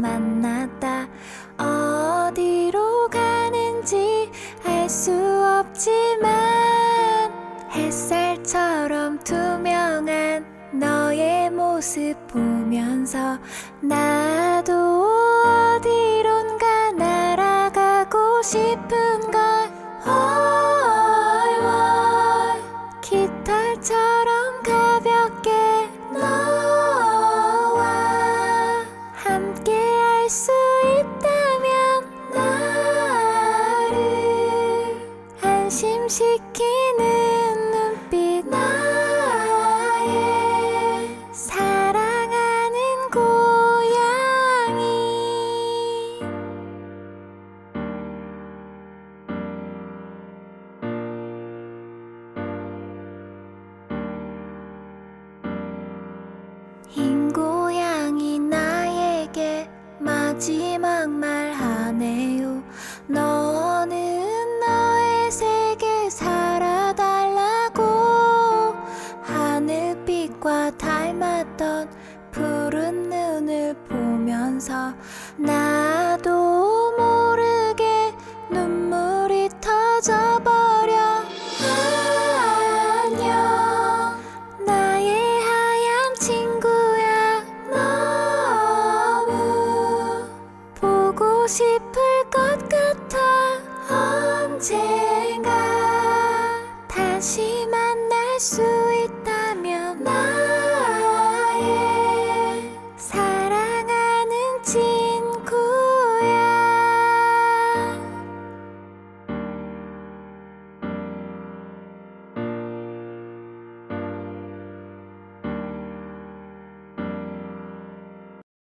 만났다. 어디로 가는지 알 수 없지만 햇살처럼 투명한 너의 모습 보면서 나도 어디론가 날아가고 싶은 걸. 수 있다면 나를 안심시키 마지막 말 하네요. 너는 너의 세계 살아달라고 하늘빛과 닮았던 푸른 눈을 보면서 나 싶을 것 같아 언젠가 다시 만날 수